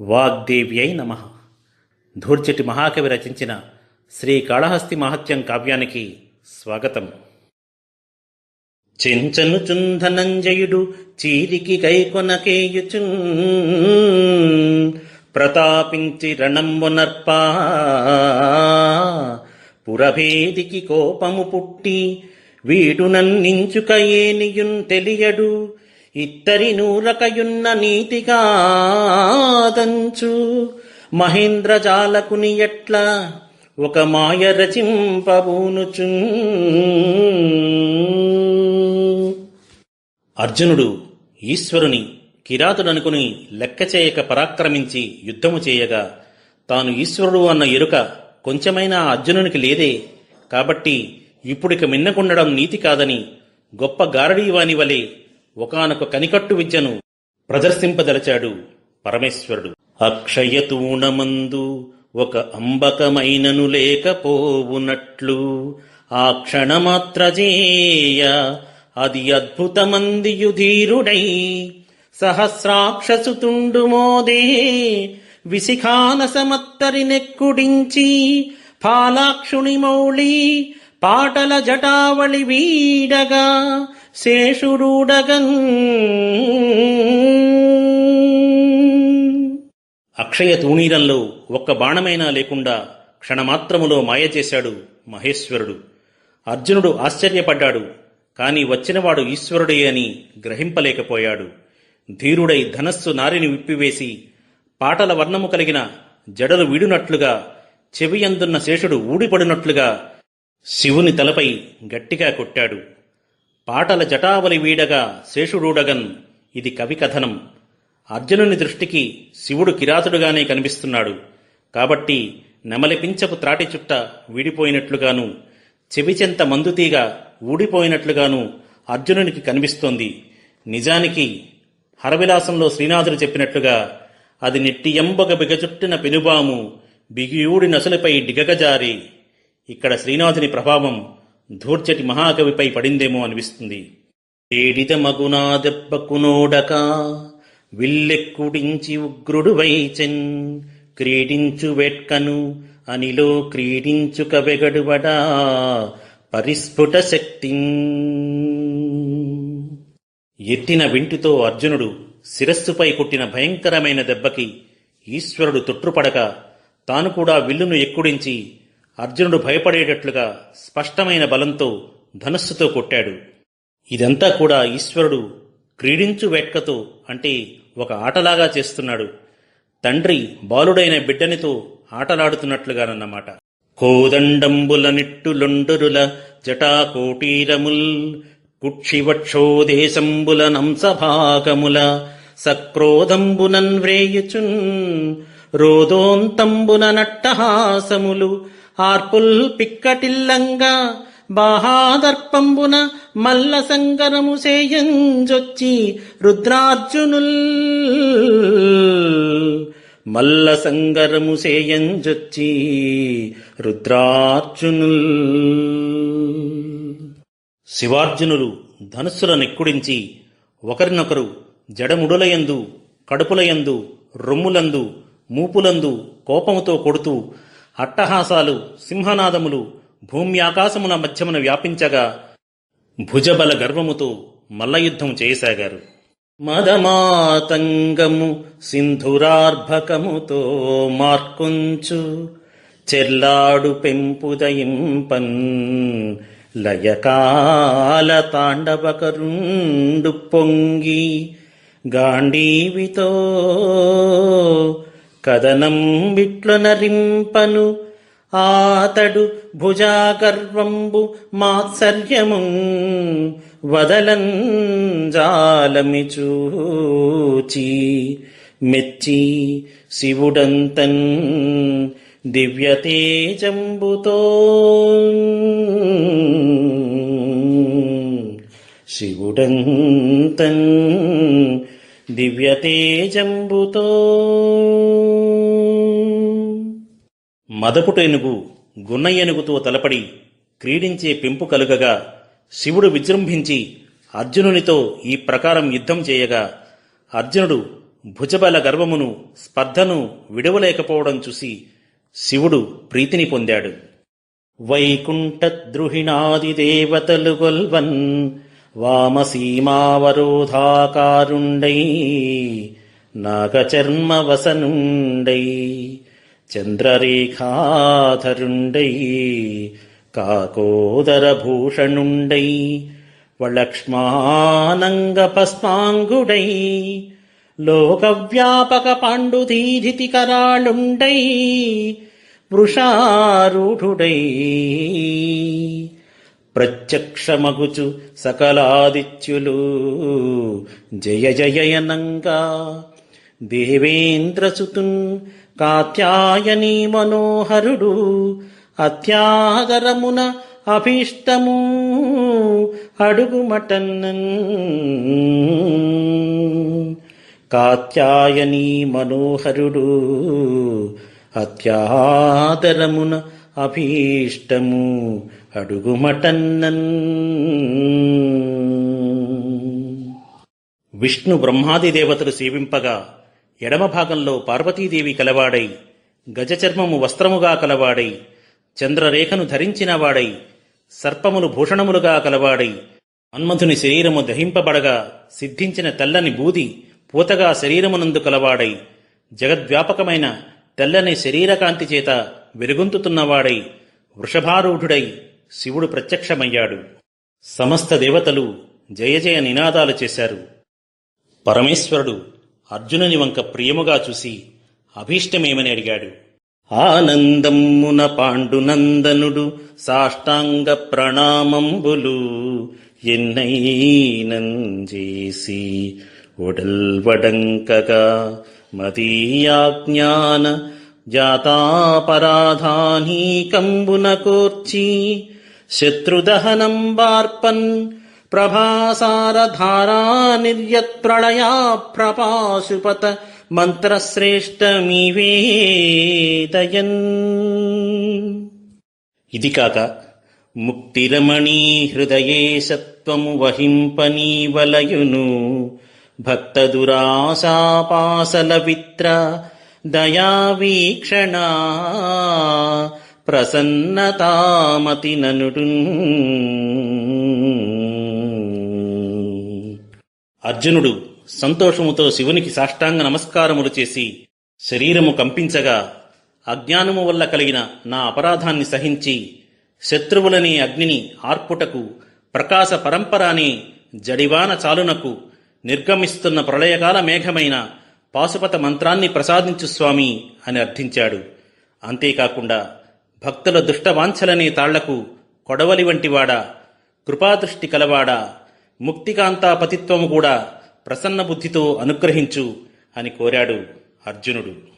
వాగ్దేవ్యై నమ. ధూర్చటి మహాకవి రచించిన శ్రీ కాళహస్తి మహత్యం కావ్యానికి స్వాగతం. చెంచను చుంధనంజయుడు చీరికి కైకొనకేయుచు ప్రతాపించి రణంబునర్పా పురభేదికి కోపము పుట్టి వీడు నన్నించుక ఏనియున్ తెలియడు. ఇత్తరి నూరకయున్న నీతిగాదంచు. మహేంద్ర జాలకుని ఎట్ల ఒక మాయ రచింపబూనుచు. అర్జునుడు ఈశ్వరుని కిరాతుడనుకుని లెక్క చేయక పరాక్రమించి యుద్ధము చేయగా తాను ఈశ్వరుడు అన్న ఎరుక కొంచెమైనా అర్జునునికి లేదే. కాబట్టి ఇప్పుడిక మిన్నకుండడం నీతి కాదని గొప్ప గారడీవాని వలె ఒకనొక కనికట్టు విద్యను ప్రదర్శింపదలచాడు పరమేశ్వరుడు. అక్షయతూణమందు ఒక అంబకమైనను లేకపోవునట్లు ఆ క్షణమాత్రజేయ అది అద్భుతమందియుధీరుడై సహస్రాక్షసుతుండు మోదే విశిఖానసమత్తరి నెక్కుడించి ఫాలాక్షుని మౌళి పాటల జటావళి వీడగా శేషుడూడగన్ అక్షయ తూణీరంలో ఒక్క బాణమైనా లేకుండా క్షణమాత్రములో మాయ చేశాడు మహేశ్వరుడు. అర్జునుడు ఆశ్చర్యపడ్డాడు కాని వచ్చినవాడు ఈశ్వరుడే అని గ్రహింపలేకపోయాడు. ధీరుడై ధనస్సు నారిని విప్పివేసి పాటల వర్ణము కలిగిన జడలు విడునట్లుగా చెవియందున్న శేషుడు ఊడిపడినట్లుగా శివుని తలపై గట్టిగా కొట్టాడు. పాటల జటావలి వీడగా శేషుడూడగన్. ఇది కవి కథనం. అర్జునుని దృష్టికి శివుడు కిరాతుడుగానే కనిపిస్తున్నాడు. కాబట్టి నెమలిపించపు త్రాటి చుట్ట వీడిపోయినట్లుగాను చెవిచెంత మందుతీగ ఊడిపోయినట్లుగాను అర్జునునికి కనిపిస్తోంది. నిజానికి హరవిలాసంలో శ్రీనాథుడు చెప్పినట్లుగా అది నెట్టియంబగ బిగచుట్టిన పెనుబాము బిగియూడి నసులపై డిగగజారి. ఇక్కడ శ్రీనాథుని ప్రభావం ధూర్చటి మహాకవిపై పడిందేమో అనిపిస్తుంది. ఏడిద మగునా దెబ్బకునోడక విల్లెక్కుడించి ఉగ్రుడు వైచెన్ క్రీడించు వెట్కను అనిలో క్రీడించుక వెగడువడా పరిస్ఫుట శక్తి. ఎత్తిన వింటితో అర్జునుడు శిరస్సుపై కొట్టిన భయంకరమైన దెబ్బకి ఈశ్వరుడు తొట్టుపడక తాను కూడా విల్లును ఎక్కుడించి అర్జునుడు భయపడేటట్లుగా స్పష్టమైన బలంతో ధనస్సుతో కొట్టాడు. ఇదంతా కూడా ఈశ్వరుడు క్రీడించు వెట్కతో అంటే ఒక ఆటలాగా చేస్తున్నాడు. తండ్రి బాలుడైన బిడ్డనితో ఆటలాడుతున్నట్లుగానన్నమాట. కోదండంబుల నిట్టులొండరుల జటాకోటీరముల్ కుక్షివక్షోదేశంబుల నంసభాగముల సక్రోధంబునన్ వ్రేయుచున్ రోదోంతంబున నట్టహాసములు ఆర్పుల్ పిక్కటిల్లంగా బాహాదర్పంబున మల్ల సంగరము సేయంజొచ్చి రుద్రార్జునుల్ మల్ల సంగరము సేయంజొచ్చి రుద్రార్జునుల్ శివార్జునులు ధనుస్సుల నెక్కుడించి ఒకరినొకరు జడముడులయందు కడుపులయందు రొమ్ములందు మూపులందు కోపముతో కొడుతూ అట్టహాసాలు సింహనాదములు భూమ్యాకాశముల మధ్యమున వ్యాపించగా భుజబల గర్వముతో మల్లయుద్ధం చేయసాగారు. మదమాతంగము సింధురార్భకముతో మార్కొంచు చెల్లాడు పెంపుదయింపన్ లయకాల తాండవకరుండు పొంగి గాండీవితో కదనం బిట్ల నరింపను. ఆతడు భుజాగర్వంబు మాత్సర్యము. వదలన్ జాలమి చూచి మెచ్చి శివుడంతన్ దివ్యతేజంబుతో. శివుడంతన్ దివ్యతేజంబుతో. మదపుట ఏనుగు గున్న ఏనుగుతో తలపడి క్రీడించే పెంపు కలుగగా శివుడు విజృంభించి అర్జునునితో ఈ ప్రకారం యుద్ధం చేయగా అర్జునుడు భుజబల గర్వమును స్పర్ధను విడవలేకపోవడం చూసి శివుడు ప్రీతిని పొందాడు. వైకుంఠద్రుహిణాది దేవతలు గొల్వన్ వామసీమావరోధాకారుండై నాగచర్మవసనుండై చంద్రరేఖాధరుండై కాకోదరభూషణుండై వలక్ష్మానంగపస్మాంగుడై లోకవ్యాపక పాండుధీధితి కరాళుండై వృషారూఢుడై. ప్రత్యక్షమగుచు సకలాదిత్యులు. జయ జయనంగా దేవేంద్రసుతున్ కాత్యాయని మనోహరుడు అత్యాదరమున అభీష్టము. అడుగుమటన్నన్ కాత్యాయని మనోహరుడు అత్యాదరమున అభీష్టము. అడుగుమటన్నన్ విష్ణు బ్రహ్మాది దేవతలు సేవింపగా ఎడమ భాగంలో పార్వతీదేవి కలవాడై గజచర్మము వస్త్రముగా కలవాడై చంద్రరేఖను ధరించినవాడై సర్పములు భూషణములుగా కలవాడై మన్మధుని శరీరము దహింపబడగా సిద్ధించిన తెల్లని బూది పూతగా శరీరమునందు కలవాడై జగద్వ్యాపకమైన తెల్లని శరీరకాంతి చేత వెలుగొంతుతున్నవాడై వృషభారూఢుడై శివుడు ప్రత్యక్షమయ్యాడు. సమస్త దేవతలు జయజయ నినాదాలు చేశారు. పరమేశ్వరుడు అర్జునుని వంక ప్రియముగా చూసి అభీష్టమేమని అడిగాడు. ఆనందమ్మున పాండునందనుడు సాష్టాంగ ప్రణామంబులు ఎన్నైనంజేసి ఒడల్వడంకగా మదీయాజ్ఞాన జాతాపరాధానీకంబున కోర్చి శత్రుదహనం బార్పన్ ప్రభాసారధారా నిర్యత్ప్రళయా ప్రపాశుపత మంత్రశ్రేష్టమివేదయన్ ఇది కాక ముక్తిరమణీ హృదయే సత్వము వహింపనీవలయును భక్తదురాశాపాసల విత్ర దయావీక్షణ ప్రసన్నతామతి ననుడు అర్జునుడు సంతోషముతో శివునికి సాష్టాంగ నమస్కారములు చేసి శరీరము కంపించగా అజ్ఞానము వల్ల కలిగిన నా అపరాధాన్ని సహించి శత్రువులని అగ్నిని ఆర్పుటకు ప్రకాశ పరంపరాని జడివాన చాలునకు నిర్గమిస్తున్న ప్రళయకాల మేఘమైన పాశుపత మంత్రాన్ని ప్రసాదించు స్వామి అని అర్థించాడు. అంతేకాకుండా భక్తుల దుష్టవాంఛలనే తాళ్ళకు కొడవలి వంటివాడా కృపాదృష్టి కలవాడా ముక్తికాంతాపతిత్వము కూడా ప్రసన్న బుద్ధితో అనుగ్రహించు అని కోరాడు అర్జునుడు.